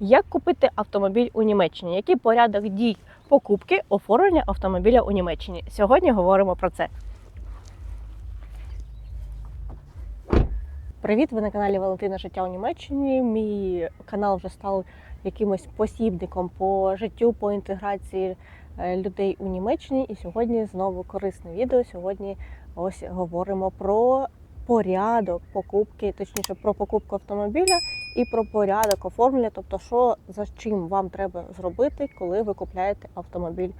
Як купити автомобіль у Німеччині? Який порядок дій покупки оформлення автомобіля у Німеччині? Сьогодні говоримо про це. Привіт! Ви на каналі Валентина Життя у Німеччині. Мій канал вже став якимось посібником по життю, по інтеграції е, людей у Німеччині. І сьогодні знову корисне відео. Сьогодні ось говоримо про порядок покупки, точніше про покупку автомобіля і про порядок оформлення, тобто, що за чим вам треба зробити, коли ви купляєте автомобіль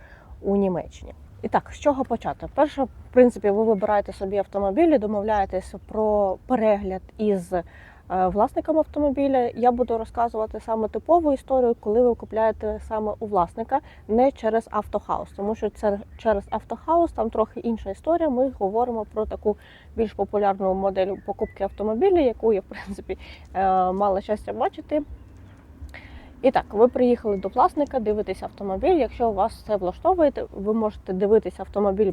у Німеччині. І так, з чого почати? Перше, в принципі, ви вибираєте собі автомобіль, і домовляєтесь про перегляд із е, власником автомобіля. Я буду розказувати саме типову історію, коли ви купляєте саме у власника, не через автохаус, тому що це через автохаус там трохи інша історія. Ми говоримо про таку більш популярну модель покупки автомобіля, яку я в принципі е, мала щастя бачити. І так, ви приїхали до власника, дивитесь автомобіль. Якщо вас це влаштовує, ви можете дивитися автомобіль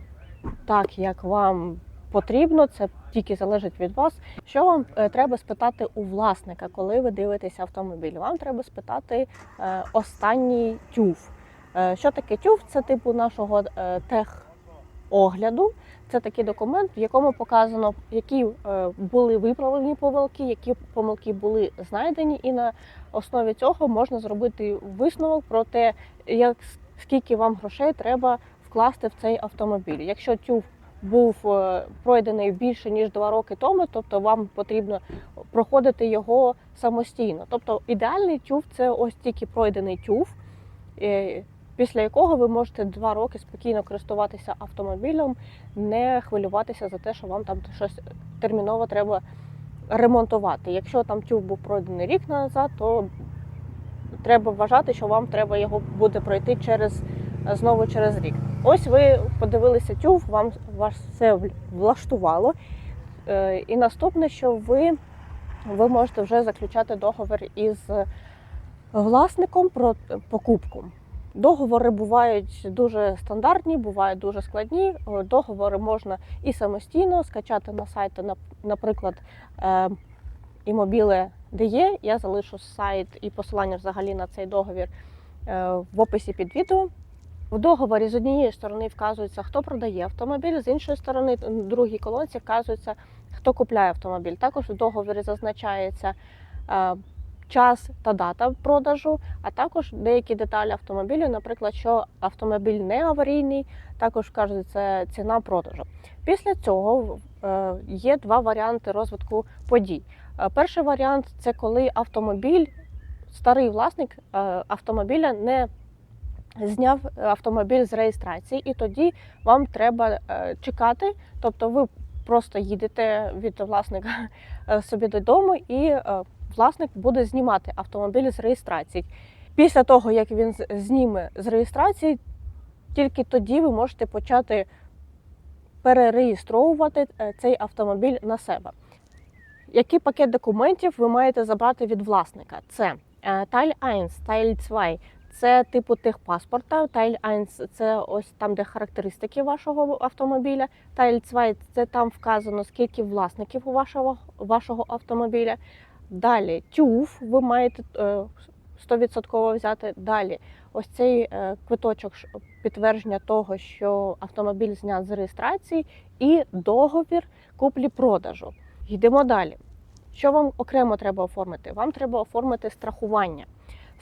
так, як вам потрібно. Це тільки залежить від вас. Що вам е, треба спитати у власника, коли ви дивитеся автомобіль? Вам треба спитати е, останній тюф. Е, що таке тюф? Це типу нашого е, техогляду. Це такий документ, в якому показано, які були виправлені помилки, які помилки були знайдені, і на основі цього можна зробити висновок про те, як скільки вам грошей треба вкласти в цей автомобіль. Якщо тюф був е, пройдений більше ніж два роки тому, тобто вам потрібно проходити його самостійно. Тобто ідеальний тюф це ось тільки пройдений тюф. е, Після якого ви можете два роки спокійно користуватися автомобілем, не хвилюватися за те, що вам там щось терміново треба ремонтувати. Якщо там тюб був пройдений рік назад, то треба вважати, що вам треба його буде пройти через знову через рік. Ось ви подивилися тюб, вам вас все влаштувало. Е, І наступне, що ви, ви можете вже заключати договір із власником про покупку. Договори бувають дуже стандартні, бувають дуже складні. Е, Договори можна і самостійно скачати на сайті, нап- наприклад, е, immobile.de. Я залишу сайт і посилання взагалі на цей договір в описі під відео. В договорі з однієї сторони вказується, хто продає автомобіль, з іншої сторони, в другій колонці вказується, хто купляє автомобіль. Також в договорі зазначається е, час та дата продажу, а також деякі деталі автомобілю, наприклад, що автомобіль не аварійний, також вказується ціна продажу. Після цього е, є два варіанти розвитку подій. Е, Перший варіант це коли автомобіль, старий власник автомобіля не зняв автомобіль з реєстрації, і тоді вам треба е, чекати, тобто ви просто їдете від власника е, собі додому і е, власник буде знімати автомобіль з реєстрації. Після того, як він зніме з реєстрації, тільки тоді ви можете почати перереєстровувати цей автомобіль на себе. Який пакет документів ви маєте забрати від власника? Це Teil 1, Teil 2 – це типу техпаспорта. Teil 1 – це ось там, де характеристики вашого автомобіля. Teil 2 – це там вказано, скільки власників у вашого, вашого автомобіля. Далі тюф ви маєте е, 100% взяти. Далі ось цей е, квиточок підтвердження того, що автомобіль знят з реєстрації, і договір куплі-продажу. Йдемо далі. Що вам окремо треба оформити? Вам треба оформити страхування.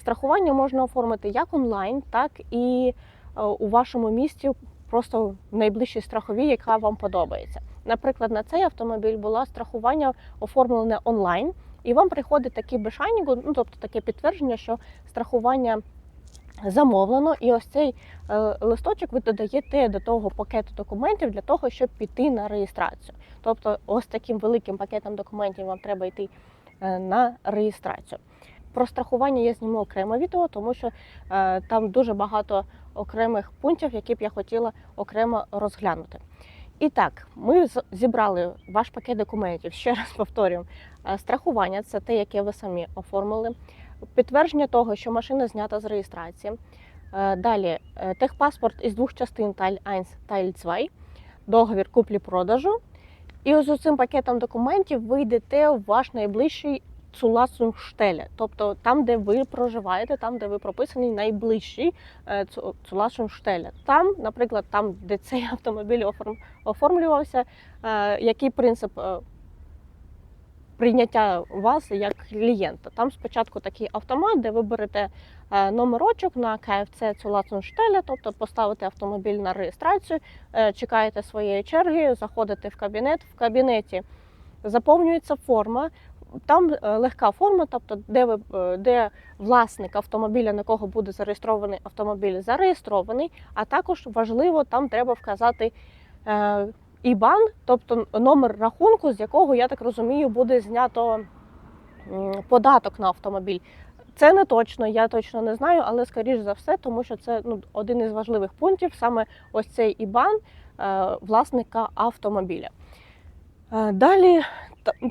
Страхування можна оформити як онлайн, так і е, у вашому місті, просто в найближчій страховій, яка вам подобається. Наприклад, на цей автомобіль було страхування оформлене онлайн, і вам приходить такий бешанінг, ну тобто таке підтвердження, що страхування замовлено, і ось цей е, листочок ви додаєте до того пакету документів для того, щоб піти на реєстрацію. Тобто, ось таким великим пакетом документів вам треба йти е, на реєстрацію. Про страхування я зніму окреме відео, тому що е, там дуже багато окремих пунктів, які б я хотіла окремо розглянути. І так, ми зібрали ваш пакет документів. Ще раз повторюю. Е, Страхування це те, яке ви самі оформили. Підтвердження того, що машина знята з реєстрації. Е, Далі е, техпаспорт із двох частин Teil 1, Teil 2, договір куплі-продажу. І ось з цим пакетом документів ви йдете в ваш найближчий Цуласунштеля, тобто там, де ви проживаєте, там, де ви прописані, найближчий е, Цуласунштеля. Там, наприклад, там, де цей автомобіль оформ- оформлювався, е, який принцип е, прийняття вас як клієнта. Там спочатку такий автомат, де ви берете номерочок на КФЦ Цулацунштеля, тобто поставите автомобіль на реєстрацію, чекаєте своєї черги, заходите в кабінет. В кабінеті заповнюється форма. Там е, легка форма, тобто де ви е, де власник автомобіля, на кого буде зареєстрований автомобіль, зареєстрований. А також важливо, там треба вказати е, ІБАН, тобто номер рахунку, з якого я так розумію, буде знято податок на автомобіль. Це не точно, я точно не знаю, але скоріш за все, тому що це ну, один із важливих пунктів, саме ось цей ІБАН власника автомобіля. Далі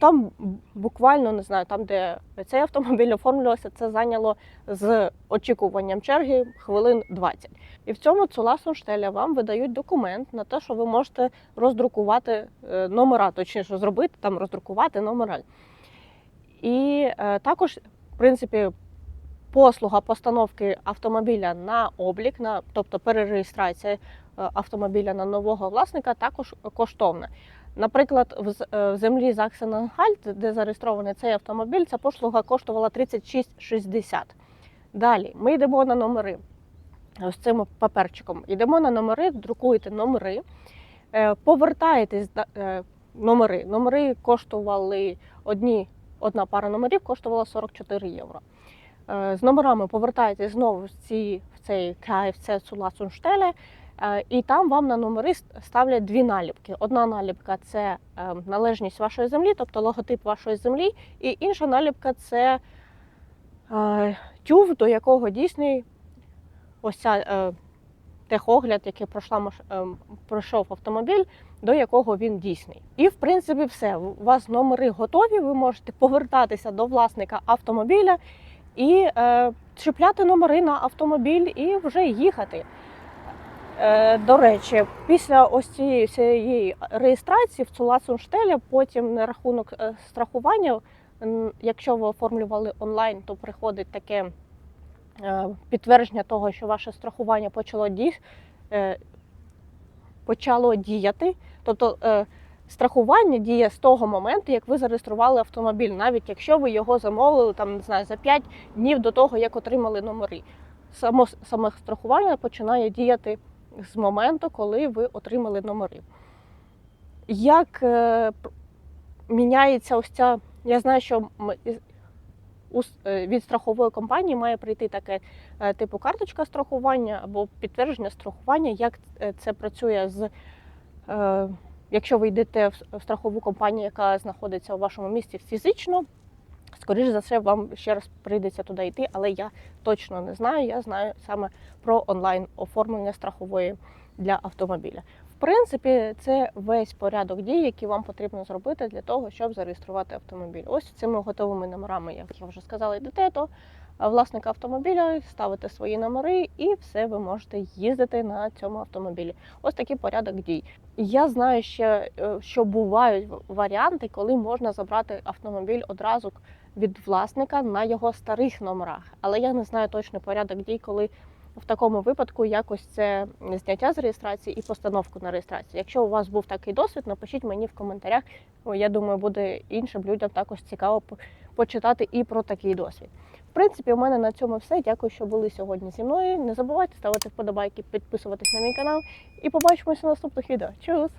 там буквально не знаю, там, де цей автомобіль оформлювався, це зайняло з очікуванням черги хвилин 20. І в цьому Цуласунштеля вам видають документ на те, що ви можете роздрукувати е, номера, точніше зробити там роздрукувати номера. І е, також, в принципі, послуга постановки автомобіля на облік, на, тобто перереєстрація е, автомобіля на нового власника, також коштовна. Наприклад, в е, землі Заксенанхальт, де зареєстрований цей автомобіль, ця послуга коштувала 36,60. Далі ми йдемо на номери з цим паперчиком. Йдемо на номери, друкуєте номери, е, повертаєтесь е, номери. Номери коштували одні, одна пара номерів коштувала 44 євро. З номерами повертаєтесь знову в, ці, в цей КФЦ Цуласунштеле, е, і там вам на номери ставлять дві наліпки. Одна наліпка це е, належність вашої землі, тобто логотип вашої землі, і інша наліпка це е, тюв, до якого дійсний ось ця е, техогляд, який пройшла е, пройшов автомобіль, до якого він дійсний. І в принципі все. У вас номери готові. Ви можете повертатися до власника автомобіля і е, чіпляти номери на автомобіль і вже їхати. Е, до речі, після ось цієї всієї реєстрації в Цулацунштеля, потім на рахунок е, страхування, якщо ви оформлювали онлайн, то приходить таке е, підтвердження того, що ваше страхування почало ді... е, почало діяти. Тобто страхування діє з того моменту, як ви зареєстрували автомобіль, навіть якщо ви його замовили там, не знаю, за 5 днів до того, як отримали номери. Само, саме страхування починає діяти з моменту, коли ви отримали номери. Як е, міняється ось ця. Я знаю, що е, від страхової компанії має прийти таке е, типу карточка страхування або підтвердження страхування, як це працює з. Якщо ви йдете в страхову компанію, яка знаходиться у вашому місті фізично, скоріш за все, вам ще раз прийдеться туди йти, але я точно не знаю. Я знаю саме про онлайн оформлення страхової для автомобіля. В принципі, це весь порядок дій, які вам потрібно зробити для того, щоб зареєструвати автомобіль. Ось цими готовими номерами, як я вже сказала, йдете е, власника автомобіля, ставите свої номери, і все ви можете їздити на цьому автомобілі. Ось такий порядок дій. Я знаю ще, е, що бувають варіанти, коли можна забрати автомобіль одразу від власника на його старих номерах. Але я не знаю точний порядок дій, коли в такому випадку якось це зняття з реєстрації і постановку на реєстрацію. Якщо у вас був такий досвід, напишіть мені в коментарях. Я думаю, буде іншим людям також цікаво почитати і про такий досвід. В принципі, у мене на цьому все. Дякую, що були сьогодні зі мною. Не забувайте ставити вподобайки, підписуватись на мій канал і побачимося в наступних відео. Чус!